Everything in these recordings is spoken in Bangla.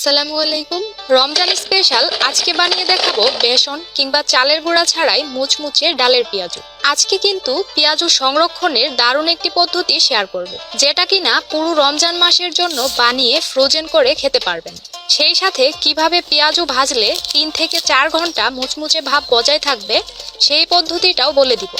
আসসালামু আলাইকুম। রমজান স্পেশাল আজকে বানিয়ে দেখাবো বেসন কিংবা চালের গুঁড়া ছাড়াই মুচমুচে ডালের পেঁয়াজু। আজকে কিন্তু পেঁয়াজু সংরক্ষণের দারুণ একটি পদ্ধতি শেয়ার করব, যেটা কিনা পুরো রমজান মাসের জন্য বানিয়ে ফ্রোজেন করে খেতে পারবেন। সেই সাথে কীভাবে পেঁয়াজু ভাজলে তিন থেকে চার ঘণ্টা মুচমুচে ভাব বজায় থাকবে, সেই পদ্ধতিটাও বলে দিব।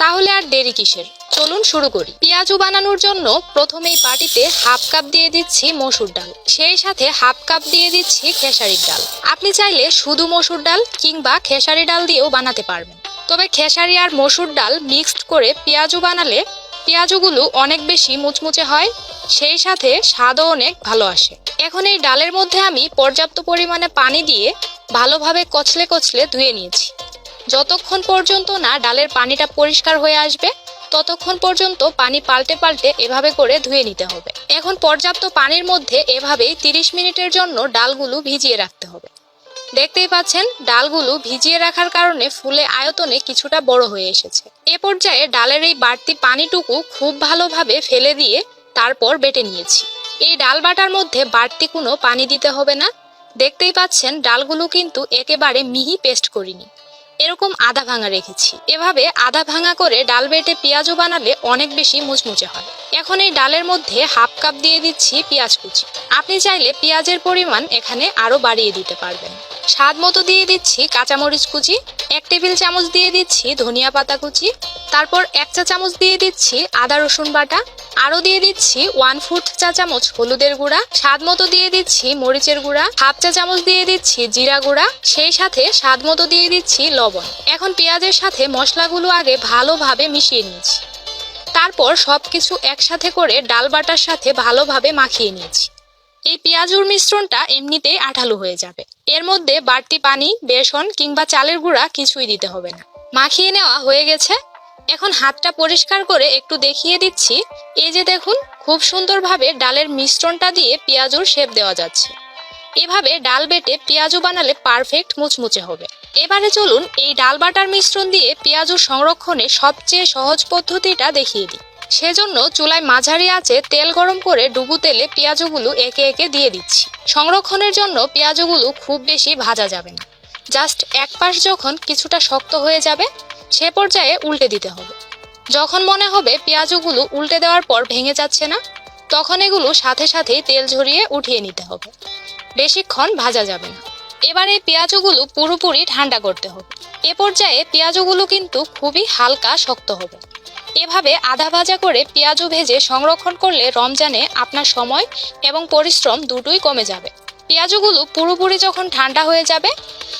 তাহলে আর দেরি কিসের? চলুন শুরু করি। পেঁয়াজু বানানোর জন্য প্রথমেই বাটিতে হাফ কাপ দিয়ে দিচ্ছি মসুর ডাল। সেই সাথে হাফ কাপ দিয়ে দিচ্ছি খেসারির ডাল। আপনি চাইলে শুধু মসুর ডাল কিংবা খেসারি ডাল দিয়েও বানাতে পারবেন। তবে খেসারি আর মসুর ডাল মিক্সড করে পেঁয়াজু বানালে পেঁয়াজুগুলো অনেক বেশি মুচমুচে হয়, সেই সাথে স্বাদও অনেক ভালো আসে। এখন এই ডালের মধ্যে আমি পর্যাপ্ত পরিমাণে পানি দিয়ে ভালোভাবে কচলে কচলে ধুয়ে নিয়েছি। যতক্ষণ পর্যন্ত না ডালের পানিটা পরিষ্কার হয়ে আসবে, ততক্ষণ পর্যন্ত পানি পাল্টে পাল্টে এভাবে করে ধুয়ে নিতে হবে। এখন পর্যাপ্ত পানির মধ্যে এভাবেই তিরিশ মিনিটের জন্য ডালগুলো ভিজিয়ে রাখতে হবে। দেখতেই পাচ্ছেন, ডালগুলো ভিজিয়ে রাখার কারণে ফুলে আয়তনে কিছুটা বড় হয়ে এসেছে। এ পর্যায়ে ডালের এই বাড়তি পানিটুকু খুব ভালোভাবে ফেলে দিয়ে তারপর বেটে নিয়েছি। এই ডাল বাটার মধ্যে বাড়তি কোনো পানি দিতে হবে না। দেখতেই পাচ্ছেন, ডালগুলো কিন্তু একেবারে মিহি পেস্ট করিনি। এরকম আধা ভাঙা রেখেছি। এভাবে আধা ভাঙা করে ডাল বেটে পেঁয়াজও বানালে অনেক বেশি মুচমুচে হয়। এখন এই ডালের মধ্যে হাফ কাপ দিয়ে দিচ্ছি পেঁয়াজ কুচি। আপনি চাইলে পেঁয়াজের পরিমাণ এখানে আরও বাড়িয়ে দিতে পারবেন। স্বাদ মতো দিয়ে দিচ্ছি কাঁচামরিচ কুচি, এক টেবিল চামচ দিয়ে দিচ্ছি ধনিয়া পাতা কুচি, তারপর এক চা চামচ দিয়ে দিচ্ছি আদা রসুন বাটা আরও দিয়ে দিচ্ছি ওয়ান ফুট চা চামচ হলুদের গুঁড়া, স্বাদ মতো দিয়ে দিচ্ছি মরিচের গুঁড়া হাফ চা চামচ দিয়ে দিচ্ছি জিরা গুঁড়া, সেই সাথে স্বাদ মতো দিয়ে দিচ্ছি লবণ। এখন পেঁয়াজের সাথে মশলাগুলো আগে ভালোভাবে মিশিয়ে নিয়েছি তারপর সব কিছু একসাথে করে ডাল বাটার সাথে ভালোভাবে মাখিয়ে নিয়েছি। এই পেঁয়াজুর মিশ্রণটা এমনিতেই আঠালো হয়ে যাবে। এর মধ্যে বাড়তি পানি, বেসন কিংবা চালের গুঁড়া কিছুই দিতে হবে না। মাখিয়ে নেওয়া হয়ে গেছে। এখন হাতটা পরিষ্কার করে একটু দেখিয়ে দিচ্ছি। এই যে দেখুন, খুব সুন্দরভাবে ডালের মিশ্রণটা দিয়ে পেঁয়াজুর শেপ দেওয়া যাচ্ছে। এভাবে ডাল বেটে পেঁয়াজু বানালে পারফেক্ট মুচমুচে হবে। এবারে চলুন এই ডাল বাটার মিশ্রণ দিয়ে পেঁয়াজু সংরক্ষণে সবচেয়ে সহজ পদ্ধতিটা দেখিয়ে দিই। সেজন্য চুলায় মাঝারি আঁচে তেল গরম করে ডুবু তেলে পেঁয়াজুগুলো একে একে দিয়ে দিচ্ছি। সংরক্ষণের জন্য পেঁয়াজুগুলো খুব বেশি ভাজা যাবে না। জাস্ট এক পাশ যখন কিছুটা শক্ত হয়ে যাবে, সে পর্যায়ে উল্টে দিতে হবে। যখন মনে হবে পেঁয়াজুগুলো উল্টে দেওয়ার পর ভেঙে যাচ্ছে না, তখন এগুলো সাথে সাথেই তেল ঝরিয়ে উঠিয়ে নিতে হবে। বেশিক্ষণ ভাজা যাবে না। এবার এই পেঁয়াজগুলো পুরোপুরি ঠান্ডা করতে হবে। এ পর্যায়ে পেঁয়াজগুলো কিন্তু খুবই হালকা শক্ত হবে। এভাবে আধা ভাজা করে পেঁয়াজু ভেজে সংরক্ষণ করলে রমজানে আপনার সময় এবং পরিশ্রম দুটোই কমে যাবে। পেঁয়াজগুলো পুরোপুরি যখন ঠান্ডা হয়ে যাবে,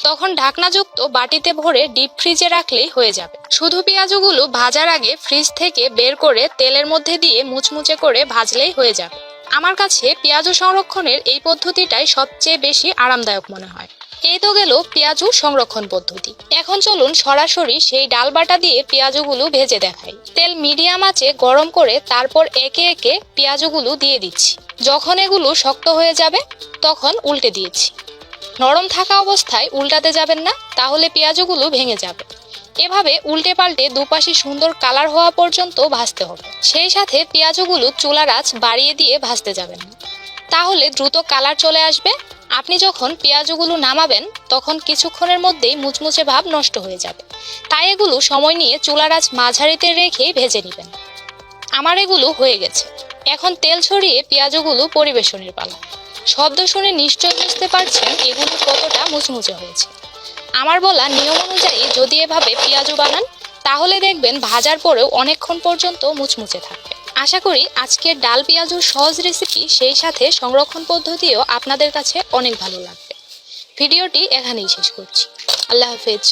তখন ঢাকনাযুক্ত বাটিতে ভরে ডিপ ফ্রিজে রাখলেই হয়ে যাবে। শুধু পেঁয়াজগুলো ভাজার আগে ফ্রিজ থেকে বের করে তেলের মধ্যে দিয়ে মুচমুচে করে ভাজলেই হয়ে যাবে। আমার কাছে পেঁয়াজু সংরক্ষণের এই পদ্ধতিটাই সবচেয়ে বেশি আরামদায়ক মনে হয়। এই তো গেল পেঁয়াজু সংরক্ষণ পদ্ধতি। এখন চলুন সরাসরি সেই ডাল বাটা দিয়ে পেঁয়াজুগুলো ভেজে দেখাই। তেল মিডিয়াম আঁচে গরম করে তারপর একে একে পেঁয়াজুগুলো দিয়ে দিচ্ছি। যখন এগুলো শক্ত হয়ে যাবে, তখন উল্টে দিয়েছি। নরম থাকা অবস্থায় উল্টাতে যাবেন না, তাহলে পেঁয়াজগুলো ভেঙে যাবে। এভাবে উল্টে পাল্টে দুপাশে সুন্দর কালার হওয়া পর্যন্ত ভাজতে হবে। সেই সাথে পেঁয়াজগুলো চুলার আঁচ বাড়িয়ে দিয়ে ভাজতে যাবেন। তাহলে দ্রুত কালার চলে আসবে। আপনি যখন পেঁয়াজগুলো নামাবেন, তখন কিছুক্ষণের মধ্যেই মুচমুচে ভাব নষ্ট হয়ে যাবে। তাই এগুলো সময় নিয়ে চুলার আঁচ মাঝারিতে রেখেই ভেজে নেবেন। আমার এগুলো হয়ে গেছে। এখন তেল ছড়িয়ে পেঁয়াজগুলো পরিবেশনের পালা। শব্দ শুনে নিশ্চয় বুঝতে পারছেন এগুলো কতটা মুচমুচে হয়েছে। আমার বলা নিয়ম অনুযায়ী যদি এভাবে পেঁয়াজু বানান, তাহলে দেখবেন ভাজার পরেও অনেকক্ষণ পর্যন্ত মুচমুচে থাকবে। আশা করি আজকের ডাল পেঁয়াজুর সহজ রেসিপি সেই সাথে সংরক্ষণ পদ্ধতিও আপনাদের কাছে অনেক ভালো লাগবে। ভিডিওটি এখানেই শেষ করছি। আল্লাহ হাফেজ।